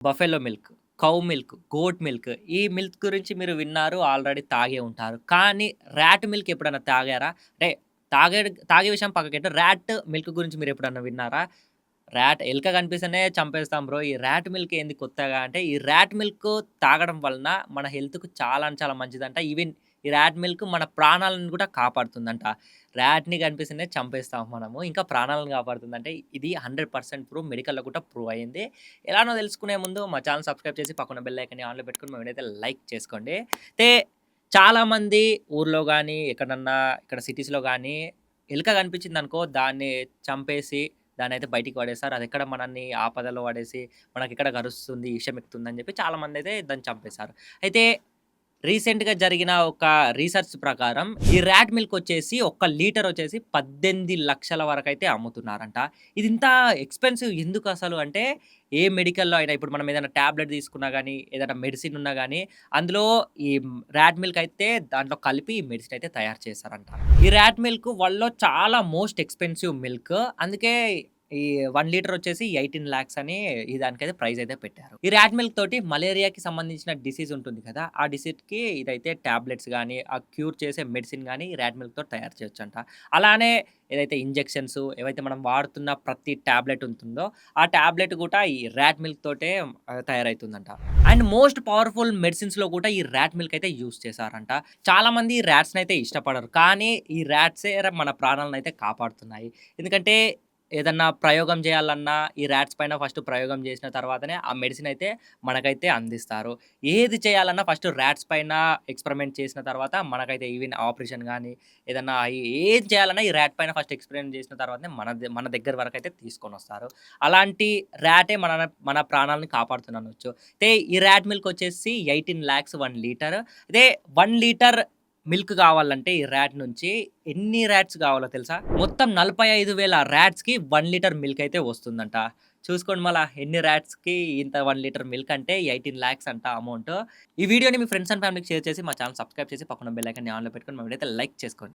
Buffalo milk, cow milk, goat milk ఈ milk గురించి మీరు విన్నారు. ఆల్రెడీ తాగే ఉంటారు. కానీ ర్యాట్ మిల్క్ ఎప్పుడైనా తాగారా? అంటే తాగే తాగే విషయం పక్కకెట్టు ర్యాట్ మిల్క్ గురించి మీరు ఎప్పుడైనా విన్నారా? ర్యాట్ ఎలుక కనిపిస్తేనే చంపేస్తాం బ్రో. ఈ ర్యాట్ మిల్క్ ఏంది కొత్తగా అంటే, ఈ ర్యాట్ మిల్క్ తాగడం వలన మన హెల్త్‌కు చాలా అంటే చాలా మంచిదంట. ఈవెన్ ఈ ర్యాట్ మిల్క్ మన ప్రాణాలను కూడా కాపాడుతుందంట. ర్యాట్ని కనిపిస్తేనే చంపేస్తాం మనము. ఇంకా ప్రాణాలను కాపాడుతుందంటే ఇది 100% ప్రూవ్ మెడికల్‌లో కూడా ప్రూవ్ అయింది. ఎలానో తెలుసుకునే ముందు మా ఛానల్ సబ్స్క్రైబ్ చేసి పక్కన బెల్ ఐకన్ ఆన్‌లో పెట్టుకుని మేమైతే లైక్ చేసుకోండి. అయితే చాలామంది ఊర్లో కానీ ఎక్కడన్నా ఇక్కడ సిటీస్‌లో కానీ ఎలుక కనిపించిందనుకో దాన్ని చంపేసి దాన్నయితే బయటికి పడేస్తారు. అది ఎక్కడ మనల్ని ఆపదలో పడేసి మనకెక్కడ కరుస్తుంది, విషం ఎక్కుతుందని చెప్పి చాలామంది అయితే దాన్ని చంపేశారు. అయితే రీసెంట్‌గా జరిగిన ఒక రీసెర్చ్ ప్రకారం ఈ ర్యాట్ మిల్క్ వచ్చేసి ఒక్క లీటర్ వచ్చేసి 18,00,000 వరకైతే అమ్ముతున్నారంట. ఇది ఇంత ఎక్స్‌పెన్సివ్ ఎందుకు అసలు అంటే ఏ మెడికల్‌లో అయినా ఇప్పుడు మనం ఏదైనా టాబ్లెట్ తీసుకున్నా కానీ ఏదైనా మెడిసిన్ ఉన్నా కానీ అందులో ఈ ర్యాట్ మిల్క్ అయితే దాంట్లో కలిపి ఈ మెడిసిన్ అయితే తయారు చేశారంట. ఈ ర్యాట్ మిల్క్ వాళ్ళలో చాలా మోస్ట్ ఎక్స్‌పెన్సివ్ మిల్క్. అందుకే ఈ వన్ లీటర్ వచ్చేసి 18,00,000 అని ఈ దానికైతే ప్రైస్ అయితే పెట్టారు. ఈ ర్యాట్ మిల్క్ తోటి మలేరియాకి సంబంధించిన డిసీజ్ ఉంటుంది కదా! ఆ డిసీజ్‌కి ఇదైతే ట్యాబ్లెట్స్ కానీ ఆ క్యూర్ చేసే మెడిసిన్ గాని మిల్క్ మిల్క్‌తో తయారు చేయొచ్చు అంట అలానే ఏదైతే ఇంజెక్షన్స్ ఏవైతే మనం వాడుతున్న ప్రతి ట్యాబ్లెట్ ఉంటుందో, ఆ ట్యాబ్లెట్ కూడా ఈ ర్యాట్ మిల్క్ తోటే తయారవుతుందంట అండ్ మోస్ట్ పవర్‌ఫుల్ మెడిసిన్స్‌లో కూడా ఈ ర్యాట్ మిల్క్ అయితే యూజ్ చేశారంట. చాలామంది రాట్స్‌నైతే ఇష్టపడరు. కానీ ఈ ర్యాట్సే మన ప్రాణాలనైతే కాపాడుతున్నాయి. ఎందుకంటే ఏదన్నా ప్రయోగం చేయాలన్నా ఈ ర్యాట్స్ పైన ఫస్ట్ ప్రయోగం చేసిన తర్వాతనే ఆ మెడిసిన్ అయితే మనకైతే అందిస్తారు. ఏది చేయాలన్నా ఫస్ట్ ర్యాట్స్ పైన ఎక్స్‌పెరిమెంట్ చేసిన తర్వాత మనకైతే ఈవెన్ ఆపరేషన్ కానీ ఏదన్నా ఏది చేయాలన్నా ఈ ర్యాట్ పైన ఫస్ట్ ఎక్స్‌పెరిమెంట్ చేసిన తర్వాతనే మన మన దగ్గర వరకు అయితే తీసుకొని వస్తారు అలాంటి ర్యాటే మన మన ప్రాణాలను కాపాడుతున్నాను అయితే ఈ ర్యాట్ మిల్క్ వచ్చేసి 18,00,000 1 లీటర్. అదే వన్ లీటర్ మిల్క్ కావాలంటే ఈ ర్యాట్ నుంచి ఎన్ని ర్యాట్స్ కావాలో తెలుసా? మొత్తం నలభై ఐదు వేల ర్యాట్స్కి వన్ లీటర్ మిల్క్ అయితే వస్తుందంట. చూసుకోండి మళ్ళా ఎన్ని ర్యాట్స్కి ఇంత వన్ లీటర్ మిల్క్ అంటే 18,00,000 అంట అమౌంట్. ఈ వీడియోని మీ ఫ్రెండ్స్ అండ్ ఫ్యామిలీకి షేర్ చేసి మా ఛానల్ సబ్స్క్రైబ్ చేసి పక్కన బెల్ ఐకాన్‌ని ఆన్‌లో పెట్టుకొని మా వీడియో అయితే లైక్ చేసుకోండి.